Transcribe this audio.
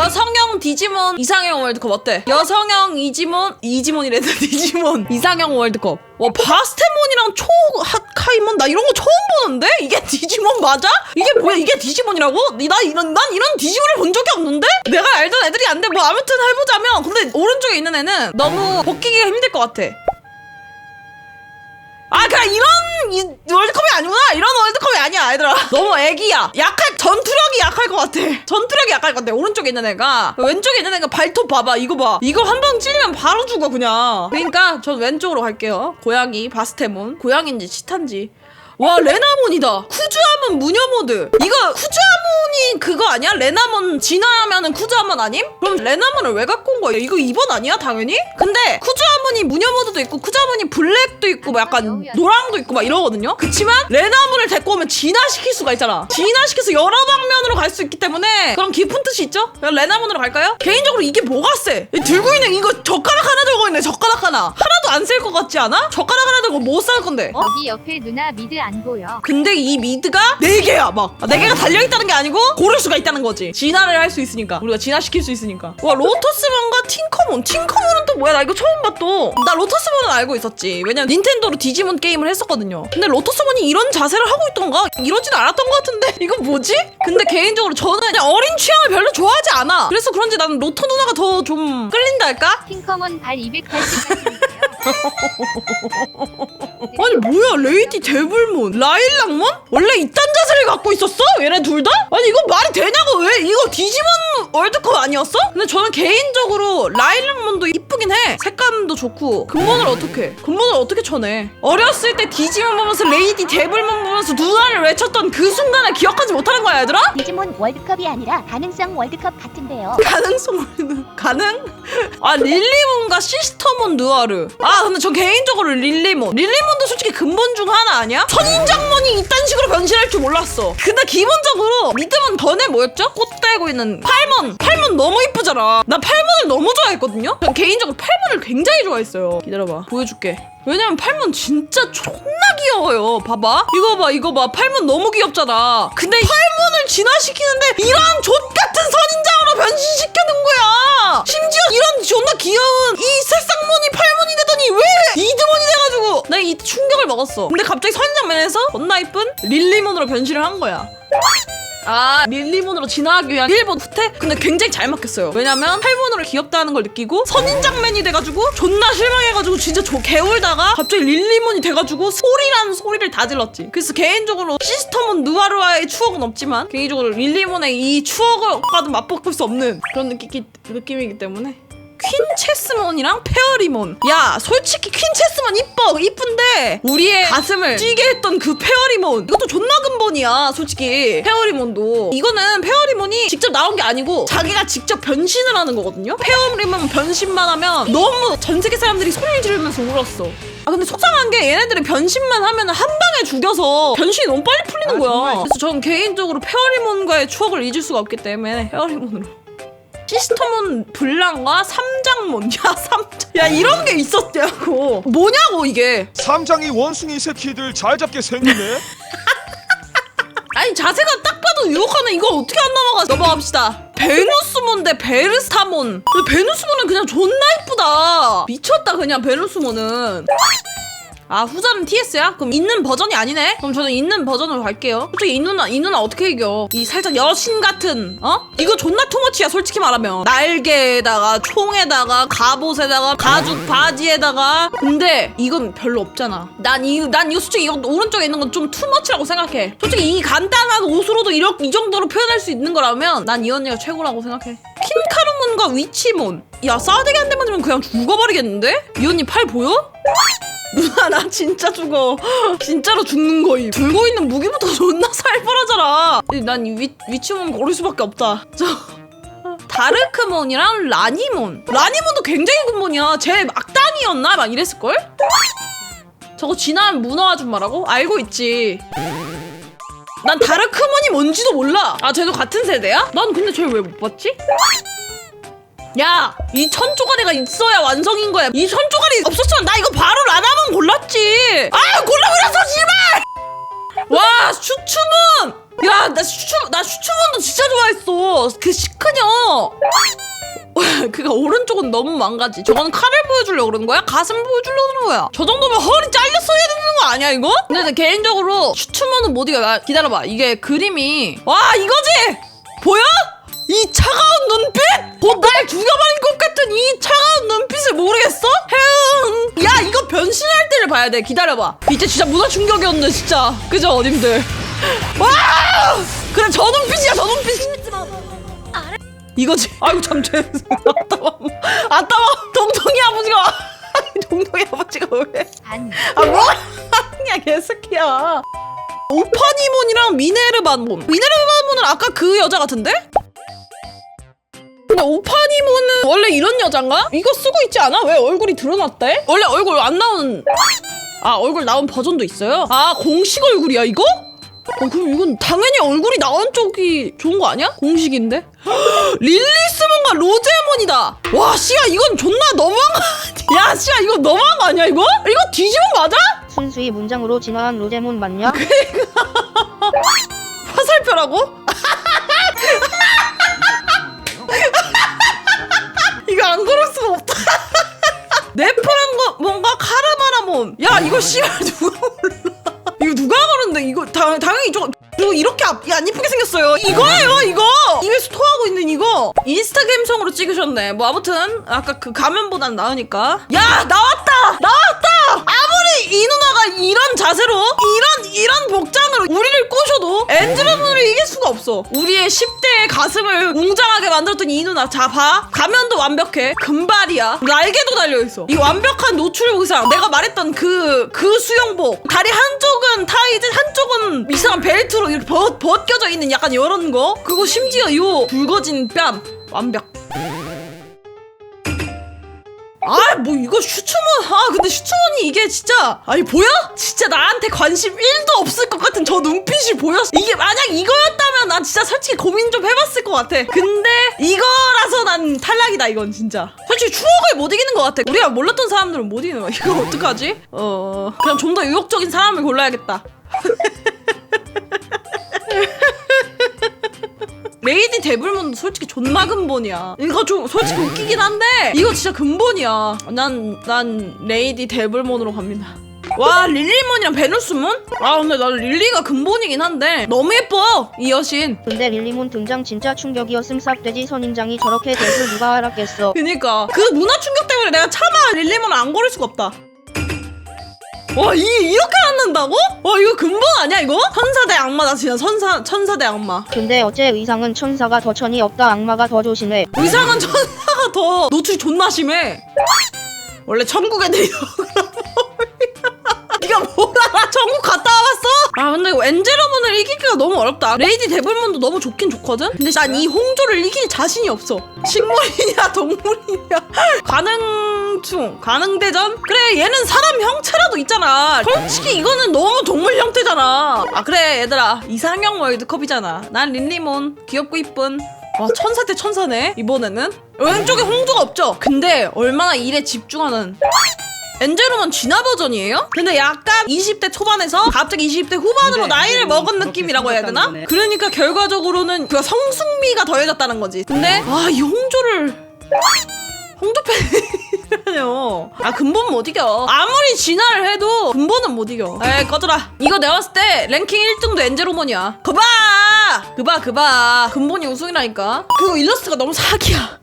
여성형 디지몬 이상형 월드컵 어때? 여성형 이지몬 이지몬이래 디지몬 이상형 월드컵 와 바스테몬이랑 초하카이몬 나 이런 거 처음 보는데? 이게 디지몬 맞아? 이게 뭐야 이게 디지몬이라고? 이- 나 이런 난 이런 디지몬을 본 적이 없는데? 내가 알던 애들이 안 돼 뭐 아무튼 해보자면 근데 오른쪽에 있는 애는 너무 벗기기가 힘들 것 같아 아 그냥 이런 이 월드컵이 아니구나. 이런 월드컵이 아니야 얘들아. 너무 애기야. 약할 전투력이 약할 것 같아. 전투력이 약할 것 같아. 오른쪽에 있는 애가. 왼쪽에 있는 애가 발톱 봐봐. 이거 봐. 이거 한 방 찔리면 바로 죽어 그냥. 그러니까 전 왼쪽으로 갈게요. 고양이 바스테몬. 고양인지 치탄지 와 레나몬이다 쿠즈아몬 무녀모드 이거 쿠즈아몬이 그거 아니야? 레나몬 진화하면은 쿠즈아몬 아님? 그럼 레나몬을 왜 갖고 온 거야? 이거 2번 아니야 당연히? 근데 쿠즈아몬이 무녀모드도 있고 쿠즈아몬이 블랙도 있고 뭐 약간 노랑도 있고 막 이러거든요 그치만 레나몬을 데리고 오면 진화시킬 수가 있잖아 진화시켜서 여러 방면으로 갈 수 있기 때문에 그런 깊은 뜻이 있죠? 그럼 레나몬으로 갈까요? 개인적으로 이게 뭐가 세? 이 들고 있는 이거 젓가락 하나 들고 있네 젓가락 하나 하나도 안셀것 같지 않아? 젓가락 하나 들고 뭐쌀 건데? 어? 여기 옆에 누나 미드 안 보여. 근데 이 미드가 네 개야 막. 네 개가 달려 있다는 게 아니고 고를 수가 있다는 거지. 진화를 할 수 있으니까. 우리가 진화시킬 수 있으니까. 와, 로터스몬과 팅커몬. 팅커몬은 또 뭐야? 나 이거 처음 봐 또. 나 로터스몬은 알고 있었지. 왜냐면 닌텐도로 디지몬 게임을 했었거든요. 근데 로터스몬이 이런 자세를 하고 있던가? 이러진 않았던 것 같은데. 이거 뭐지? 근데 개인적으로 저는 그냥 어린 취향을 별로 좋아하지 않아. 그래서 그런지 나는 로터 누나가 더 좀 끌린다 할까? 팅커먼 발 280까지인데요. 아니 뭐야 레이디 데블몬 라일락몬? 원래 이딴 자세를 갖고 있었어? 얘네 둘 다? 아니 이거 말이 되냐고 왜 이거 디지몬 월드컵 아니었어? 근데 저는 개인적으로 라일락몬도 이쁘긴 해 색감도 좋고 근본을 어떻게 근본을 어떻게 쳐내 어렸을 때 디지몬 보면서 레이디 데블몬 보면서 누나를 외쳤던 그 순간을 기억하지 못하는 거야 얘들아? 디지몬 월드컵이 아니라 가능성 월드컵 같은데요. 가능성을 가능? 아 릴리몬과 시스터몬 느와르 아 근데 저 개인적으로 릴리몬 릴리몬도 솔직히 근본 중 하나 아니야? 선인장몬이 이딴 식으로 변신할 줄 몰랐어 근데 기본적으로 믿음은 번에 뭐였죠? 꽃 달고 있는 팔몬 팔몬 너무 이쁘잖아 나 팔몬을 너무 좋아했거든요 전 개인적으로 팔몬을 굉장히 좋아했어요. 기다려봐. 보여줄게. 왜냐면 팔몬 진짜 존나 귀여워요. 봐봐. 이거 봐 이거 봐. 팔몬 너무 귀엽잖아. 근데 팔몬을 진화시키는데 이런 족 같은 선인장으로 변신시켜놓은 거야. 심지어 이런 존나 귀여운 이 새싹몬이 팔몬이 되더니 왜 이드몬이 돼가지고 나 이 충격을 먹었어. 근데 갑자기 선인장 면에서 존나 이쁜 릴리몬으로 변신을 한 거야 아 릴리몬으로 진화하기 위한 일본 후퇴? 근데 굉장히 잘 막혔어요 왜냐면 팔몬으로 귀엽다는 걸 느끼고 선인장맨이 돼가지고 존나 실망해가지고 진짜 저 개울다가 갑자기 릴리몬이 돼가지고 소리라는 소리를 다 질렀지 그래서 개인적으로 시스터몬 누아르와의 추억은 없지만 개인적으로 릴리몬의 이 추억을과도 맛볼 수 없는 그런 느끼, 느낌이기 때문에 퀸체스몬이랑 페어리몬. 야 솔직히 퀸체스몬 이뻐. 이쁜데 우리의 가슴을 찌게 했던 그 페어리몬. 이것도 존나 근본이야 솔직히. 페어리몬도. 이거는 페어리몬이 직접 나온 게 아니고 자기가 직접 변신을 하는 거거든요. 페어리몬 변신만 하면 너무 전 세계 사람들이 소리를 지르면서 울었어. 아 근데 속상한 게 얘네들은 변신만 하면 한 방에 죽여서 변신이 너무 빨리 풀리는 거야. 그래서 저는 개인적으로 페어리몬과의 추억을 잊을 수가 없기 때문에 페어리몬으로 시스터몬 블랑과 삼장몬 야 삼장 야 이런 게 있었냐고. 뭐냐고 이게. 삼장이 원숭이 새끼들 잘 잡게 생기네. 아니 자세가 딱 봐도 유혹하는 이거 어떻게 안 넘어가? 넘어갑시다. 베누스몬 대 베르스타몬. 근데 베누스몬은 그냥 존나 이쁘다. 미쳤다 그냥 베누스몬은 아 후자는 TS야? 그럼 있는 버전이 아니네? 그럼 저는 있는 버전으로 갈게요 솔직히 이 누나 이 누나 어떻게 이겨 이 살짝 여신 같은 어? 이거 존나 투머치야 솔직히 말하면 날개에다가 총에다가 갑옷에다가 가죽 바지에다가 근데 이건 별로 없잖아 난, 이, 난 이거 솔직히 이거 오른쪽에 있는 건 좀 투머치라고 생각해 솔직히 이 간단한 옷으로도 이렇게 이 정도로 표현할 수 있는 거라면 난 이 언니가 최고라고 생각해 킨카르몬과 위치몬 야 싸대기 한대 맞으면 그냥 죽어버리겠는데? 이 언니 팔 보여? 누나 나 진짜 죽어 진짜로 죽는 거임 들고 있는 무기부터 존나 살벌하잖아 난이 위치몬 고를 수밖에 없다 저 다르크몬이랑 라니몬 라니몬도 굉장히 근본이야 쟤 악당이었나? 막 이랬을걸? 저거 진화한 문어 아줌마라고? 알고 있지 난 다르크몬이 뭔지도 몰라 아 쟤도 같은 세대야? 난 근데 쟤 왜 못 봤지? 야, 이 천조가리가 있어야 완성인 거야. 이 천조가리 없었으면 나 이거 바로 라나몬 골랐지. 아, 골라버렸어, 씨발! 와, 슈츠문! 야, 나 슈추, 나 슈추먼도 진짜 좋아했어. 그 시크녀. 그니까 오른쪽은 너무 망가지. 저거는 칼을 보여주려고 그러는 거야? 가슴 보여주려고 그러는 거야? 저 정도면 허리 잘렸어야 되는 거 아니야, 이거? 근데 나 개인적으로 슈추먼은 못 이겨. 나 기다려봐. 이게 그림이. 와, 이거지! 보여? 이 차가운 눈빛? 곧 날 죽여버릴 것 같은 이 차가운 눈빛을 모르겠어? 혜응! 야, 이거 변신할 때를 봐야 돼. 기다려봐. 이때 진짜 문화 충격이었네, 진짜. 그죠, 어님들? 와! 그래, 저 눈빛이야, 저 눈빛. 이거지. 아이고 참 죄송. 아따마, 아따마, 동동이 아버지가. 동동이 아버지가 왜? 반아 뭐야 개새끼야. 오파니몬이랑 미네르반몬. 미네르반몬은 아까 그 여자 같은데? 근데 오파니몬은 원래 이런 여잔가? 이거 쓰고 있지 않아? 왜 얼굴이 드러났대? 원래 얼굴 안 나오는 아 얼굴 나온 버전도 있어요? 아 공식 얼굴이야 이거? 어 그럼 이건 당연히 얼굴이 나온 쪽이 좋은 거 아니야? 공식인데? 릴리스몬과 로제몬이다. 와 씨야 이건 존나 너무한 거 아니야? 야 씨야 이거 너무한 거 아니야 이거? 이거 뒤집어 맞아? 순수히 문장으로 진화한 로제몬 맞냐? 화살표라고? 이거 씨발 누가 몰라? 이거 누가 그러는데 이거 당, 당연히 저거 그리고 이렇게 앞, 안 이쁘게 생겼어요. 이거예요 이거. 입에서 토하고 있는 이거. 인스타그램성으로 찍으셨네. 뭐 아무튼 아까 그 가면보단 나으니까. 야 나왔다 나왔다. 아무리 이 누나가 이런 자세로 이런 이런 복장으로 우리를 꼬셔도 엔드로문을 이길 수가 없어. 우리의 10대의 가슴을 웅장하게 만들었던 이 누나. 자 봐. 가면도 완벽해. 금발이야. 날개도 달려 있어. 이 완벽한 노출 의상. 내가 말했던 그 그 수영복. 다리 한쪽은 타이즈, 한쪽은 이상한 벨트로 이렇게 벗, 벗겨져 있는 약간 이런 거. 그리고 심지어 요 붉어진 뺨. 완벽. 아, 뭐 이거 슈츠몬. 아, 근데 슈츠몬이 이게 진짜 아니 보여? 진짜 나한테 관심 1도 없을 것 같은 저 눈빛이 보였어. 이게 만약 이거였다면 난 진짜 솔직히 고민 좀 해봤을 것 같아. 근데 이거라서 난 탈락이다 이건 진짜. 솔직히 추억을 못 이기는 것 같아. 우리가 몰랐던 사람들은 못 이기는 거야. 이거 어떡하지? 어, 그냥 좀더 의욕적인 사람을 골라야겠다. 레이디 데블몬도 솔직히 존나 근본이야. 이거 좀 솔직히 웃기긴 한데 이거 진짜 근본이야. 난 난 레이디 데블몬으로 갑니다. 와 릴리몬이랑 베누스몬? 아 근데 난 릴리가 근본이긴 한데 너무 예뻐 이 여신. 근데 릴리몬 등장 진짜 충격이었음 쌉돼지 선인장이 저렇게 돼서 누가 알았겠어 그니까 그 문화 충격 때문에 내가 차마 릴리몬을 안 고를 수가 없다. 와, 이 이렇게 앉는다고? 와, 이거 근본 아니야, 이거? 천사 대 악마다, 진짜 천사, 천사 대 악마. 근데 어째 의상은 천사가 더 천이 없다 악마가 더 조심해 의상은 천사가 더 노출이 존나 심해. 원래 천국 애들이 천국 갔다 와봤어? 아 근데 이거 엔젤러문을 이기기가 너무 어렵다. 레이디 데블문도 너무 좋긴 좋거든? 근데 난 이 홍조를 이길 자신이 없어. 식물이냐 동물이냐 가능충 가능대전? 그래 얘는 사람 형체라도 있잖아. 솔직히 이거는 너무 동물 형태잖아. 아 그래 얘들아 이상형 월드컵이잖아. 난 린리몬 귀엽고 이쁜 와 천사 대 천사네 이번에는 왼쪽에 홍조가 없죠 근데 얼마나 일에 집중하는 엔젤로만 진화 버전이에요? 근데 약간 20대 초반에서 갑자기 20대 후반으로 나이를 먹은 느낌이라고 해야 되나? 그러니까 결과적으로는 그 성숙미가 더해졌다는 거지. 근데 아 이 홍조를 홍조 팬이라뇨 아 근본 못 이겨. 아무리 진화를 해도 근본은 못 이겨. 에이 꺼져라. 이거 내가 봤을 때 랭킹 1등도 엔젤로몬이야. 그봐! 그봐 그봐. 근본이 우승이라니까. 그리고 일러스트가 너무 사기야